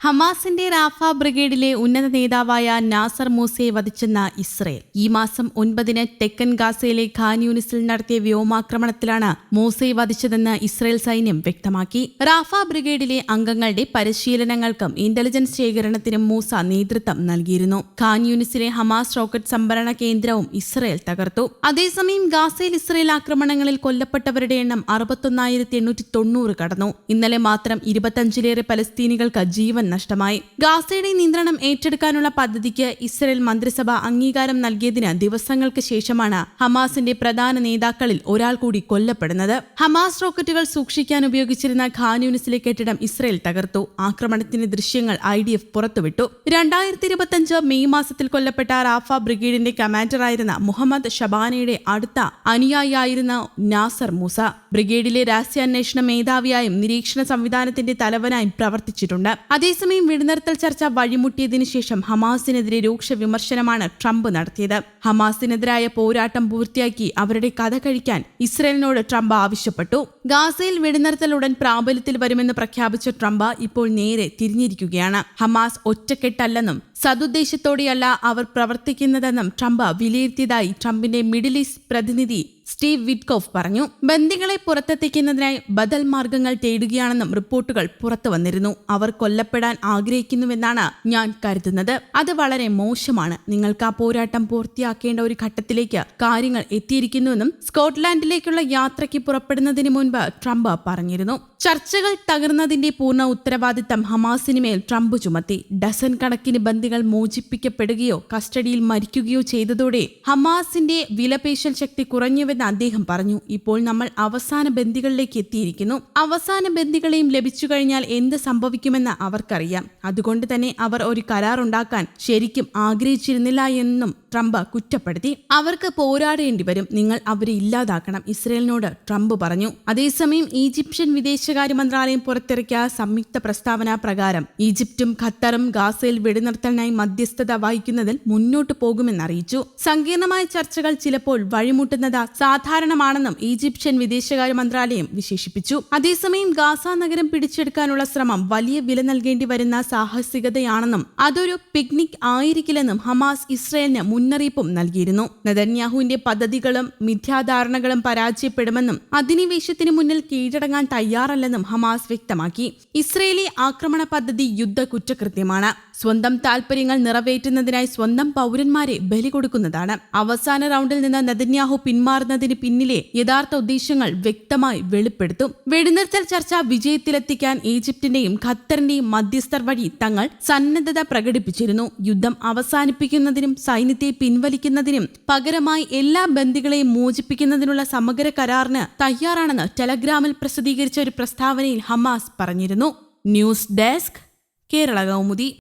ഹമാസിന്റെ റാഫ ബ്രിഗേഡിലെ ഉന്നത നേതാവായ നാസർ മൂസയെ വധിച്ചെന്ന ഇസ്രയേൽ. ഈ മാസം ഒൻപതിന് തെക്കൻ ഗാസയിലെ ഖാൻ യൂണിസിൽ നടത്തിയ വ്യോമാക്രമണത്തിലാണ് മൂസയെ വധിച്ചതെന്ന് ഇസ്രയേൽ സൈന്യം വ്യക്തമാക്കി. റാഫ ബ്രിഗേഡിലെ അംഗങ്ങളുടെ പരിശീലനങ്ങൾക്കും ഇന്റലിജൻസ് ശേഖരണത്തിനും മൂസ നേതൃത്വം നൽകിയിരുന്നു. ഖാൻ യൂണിസിലെ ഹമാസ് റോക്കറ്റ് സംഭരണ കേന്ദ്രവും ഇസ്രയേൽ തകർത്തു. അതേസമയം ഗാസയിൽ ഇസ്രയേൽ ആക്രമണങ്ങളിൽ കൊല്ലപ്പെട്ടവരുടെ എണ്ണം അറുപത്തൊന്നായിരത്തി എണ്ണൂറ്റി തൊണ്ണൂറ് കടന്നു. ഇന്നലെ മാത്രം ഇരുപത്തഞ്ചിലേറെ പലസ്തീനികൾക്ക് ജീവൻ നഷ്ടമായി. ഗാസയുടെ നിയന്ത്രണം ഏറ്റെടുക്കാനുള്ള പദ്ധതിക്ക് ഇസ്രയേൽ മന്ത്രിസഭ അംഗീകാരം നൽകിയതിന് ദിവസങ്ങൾക്ക് ശേഷമാണ് ഹമാസിന്റെ പ്രധാന നേതാക്കളിൽ ഒരാൾ കൂടി കൊല്ലപ്പെടുന്നത്. ഹമാസ് റോക്കറ്റുകൾ സൂക്ഷിക്കാൻ ഉപയോഗിച്ചിരുന്ന ഖാൻ യൂണിസിലെ കെട്ടിടം ഇസ്രയേൽ തകർത്തു. ആക്രമണത്തിന്റെ ദൃശ്യങ്ങൾ ഐ ഡി എഫ് പുറത്തുവിട്ടു. രണ്ടായിരത്തി ഇരുപത്തിയഞ്ച് മെയ് മാസത്തിൽ കൊല്ലപ്പെട്ട റാഫ ബ്രിഗേഡിന്റെ കമാൻഡറായിരുന്ന മുഹമ്മദ് ഷബാനയുടെ അടുത്ത അനുയായിയായിരുന്ന നാസർ മൂസ. ബ്രിഗേഡിലെ രഹസ്യാന്വേഷണ മേധാവിയായും നിരീക്ഷണ സംവിധാനത്തിന്റെ തലവനായും പ്രവർത്തിച്ചിട്ടുണ്ട്. അതേസമയം വെടിനിർത്തൽ ചർച്ച വഴിമുട്ടിയതിനു ശേഷം ഹമാസിനെതിരെ രൂക്ഷ വിമർശനമാണ് ട്രംപ് നടത്തിയത്. ഹമാസിനെതിരായ പോരാട്ടം പൂർത്തിയാക്കി അവരുടെ കഥ കഴിക്കാൻ ഇസ്രയേലിനോട് ട്രംപ് ആവശ്യപ്പെട്ടു. ഗാസയിൽ വെടിനിർത്തൽ ഉടൻ പ്രാബല്യത്തിൽ വരുമെന്ന് പ്രഖ്യാപിച്ച ട്രംപ് ഇപ്പോൾ നേരെ തിരിഞ്ഞിരിക്കുകയാണ്. ഹമാസ് ഒറ്റക്കെട്ടല്ലെന്നും സതുദ്ദേശത്തോടെയല്ല അവർ പ്രവർത്തിക്കുന്നതെന്നും ട്രംപ് വിലയിരുത്തിയതായി ട്രംപിന്റെ മിഡിൽ ഈസ്റ്റ് പ്രതിനിധി സ്റ്റീവ് വിറ്റ്കോഫ് പറഞ്ഞു ബന്ദികളെ പുറത്തെത്തിക്കുന്നതിനായി ബദൽ മാർഗങ്ങൾ തേടുകയാണെന്നും റിപ്പോർട്ടുകൾ പുറത്തു വന്നിരുന്നു. അവർ കൊല്ലപ്പെടാൻ ആഗ്രഹിക്കുന്നുവെന്നാണ് ഞാൻ കരുതുന്നത്. അത് വളരെ മോശമാണ്. നിങ്ങൾക്ക് ആ പോരാട്ടം പൂർത്തിയാക്കേണ്ട ഒരു ഘട്ടത്തിലേക്ക് കാര്യങ്ങൾ എത്തിയിരിക്കുന്നുവെന്നും സ്കോട്ട്ലാൻഡിലേക്കുള്ള യാത്രയ്ക്ക് പുറപ്പെടുന്നതിന് മുൻപ് ട്രംപ് പറഞ്ഞിരുന്നു. ചർച്ചകൾ തകർന്നതിന്റെ പൂർണ ഉത്തരവാദിത്തം ഹമാസിന് മേൽ ട്രംപ് ചുമത്തി. ഡസൻ കണക്കിന് ബന്ദികൾ മോചിപ്പിക്കപ്പെടുകയോ കസ്റ്റഡിയിൽ മരിക്കുകയോ ചെയ്തതോടെ ഹമാസിന്റെ വിലപേശൽ ശക്തി കുറഞ്ഞുവെന്ന് അദ്ദേഹം പറഞ്ഞു. ഇപ്പോൾ നമ്മൾ അവസാന ബന്ദികളിലേക്ക് എത്തിയിരിക്കുന്നു. അവസാന ബന്ദികളെയും ലഭിച്ചു കഴിഞ്ഞാൽ എന്ത് സംഭവിക്കുമെന്ന് അവർക്കറിയാം. അതുകൊണ്ട് തന്നെ അവർ ഒരു കരാർ ഉണ്ടാക്കാൻ ശരിക്കും ആഗ്രഹിച്ചിരുന്നില്ല എന്നും ട്രംപ് കുറ്റപ്പെടുത്തി. അവർക്ക് പോരാടേണ്ടി വരും. നിങ്ങൾ അവരെ ഇല്ലാതാക്കണം. ഇസ്രയേലിനോട് ട്രംപ് പറഞ്ഞു. അതേസമയം ഈജിപ്ഷ്യൻ വിദേശകാര്യ മന്ത്രാലയം പുറത്തിറക്കിയ സംയുക്ത പ്രസ്താവന പ്രകാരം ഈജിപ്തും ഖത്തറും ഗാസയിൽ വെടിനിർത്തലിനായി മധ്യസ്ഥത വഹിക്കുന്നതിൽ മുന്നോട്ടു പോകുമെന്ന് അറിയിച്ചു. സങ്കീർണമായ ചർച്ചകൾ ചിലപ്പോൾ വഴിമുട്ടുന്നത് സാധാരണമാണെന്നും ഈജിപ്ഷ്യൻ വിദേശകാര്യ മന്ത്രാലയം വിശേഷിപ്പിച്ചു. അതേസമയം ഗാസ നഗരം പിടിച്ചെടുക്കാനുള്ള ശ്രമം വലിയ വില നൽകേണ്ടി വരുന്ന സാഹസികതയാണെന്നും അതൊരു പിക്നിക് ആയിരിക്കില്ലെന്നും ഹമാസ് ഇസ്രയേലിന് മുന്നറിയിപ്പും നൽകിയിരുന്നു. നെതന്യാഹുവിന്റെ പദ്ധതികളും മിഥ്യാധാരണകളും പരാജയപ്പെടുമെന്നും അധിനിവേശത്തിന് മുന്നിൽ കീഴടങ്ങാൻ തയ്യാറല്ലെന്നും ഹമാസ് വ്യക്തമാക്കി. ഇസ്രയേലി ആക്രമണ പദ്ധതി യുദ്ധ കുറ്റകൃത്യമാണ്. സ്വന്തം താൽപര്യങ്ങൾ നിറവേറ്റുന്നതിനായി സ്വന്തം പൗരന്മാരെ ബലി കൊടുക്കുന്നതാണ്. അവസാന റൗണ്ടിൽ നിന്ന് നെതന്യാഹു പിന്മാറുന്നതിന് പിന്നിലെ യഥാർത്ഥ ഉദ്ദേശങ്ങൾ വ്യക്തമായി വെളിപ്പെടുത്തും. വെടിനിർത്തൽ ചർച്ച വിജയത്തിലെത്തിക്കാൻ ഈജിപ്തിന്റെയും ഖത്തറിന്റെയും മധ്യസ്ഥർ വഴി തങ്ങൾ സന്നദ്ധത പ്രകടിപ്പിച്ചിരുന്നു. യുദ്ധം അവസാനിപ്പിക്കുന്നതിനും സൈന്യത്തെ പിൻവലിക്കുന്നതിനും പകരമായി എല്ലാ ബന്ദികളെയും മോചിപ്പിക്കുന്നതിനുള്ള സമഗ്ര കരാറിന് തയ്യാറാണെന്ന് ടെലഗ്രാമിൽ പ്രസിദ്ധീകരിച്ച ഒരു പ്രസ്താവനയിൽ ഹമാസ് പറഞ്ഞിരുന്നു. News desk Kerala Kaumudi.